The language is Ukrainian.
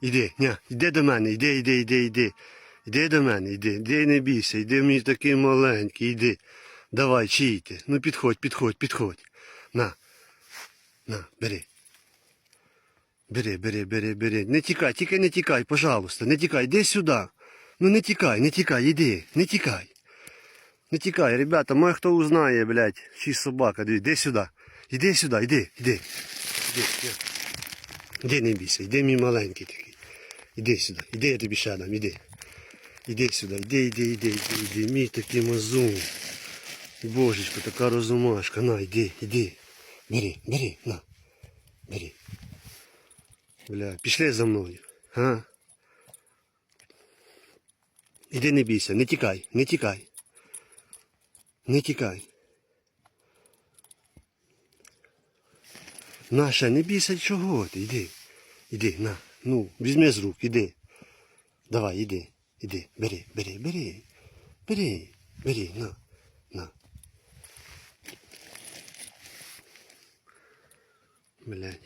Іди, ня, іди до мене, іди, іди, іди, іди. Іди до мене, іди, іди, не бійся, іди мій такий маленький, іди. Давай, чий ти? Ну підходь, підходь, підходь. На. На, бери. Бери, бери, бери, бери. Не тікай, тільки не тікай, пожалуйста, не тікай, іди сюди. Ну не тікай, не тікай, іди, не тікай. Не тікай, ребята, може хто узнає, блядь, шість собака, іди сюди. Іди сюди, іди, іди. Іди, іди. Іди, не бійся, іди мій маленький такий. Іди сюди, іди, я тобі ще дам, іди. Іди сюди, іди, іди, іди, іди, іди, мій такий мазун. Божечко, така розумашка, на, іди, іди. Бери, бери, на. Бери. Бля, пішли за мною. А? Іди не бійся, не тікай, не тікай. Не тікай. Наша, не бійся чого іди. Іди, на. Ну, візьми з рук, іди. Давай, іди, іди, бери, бери, бери. Бери, бери, на, на. Блядь.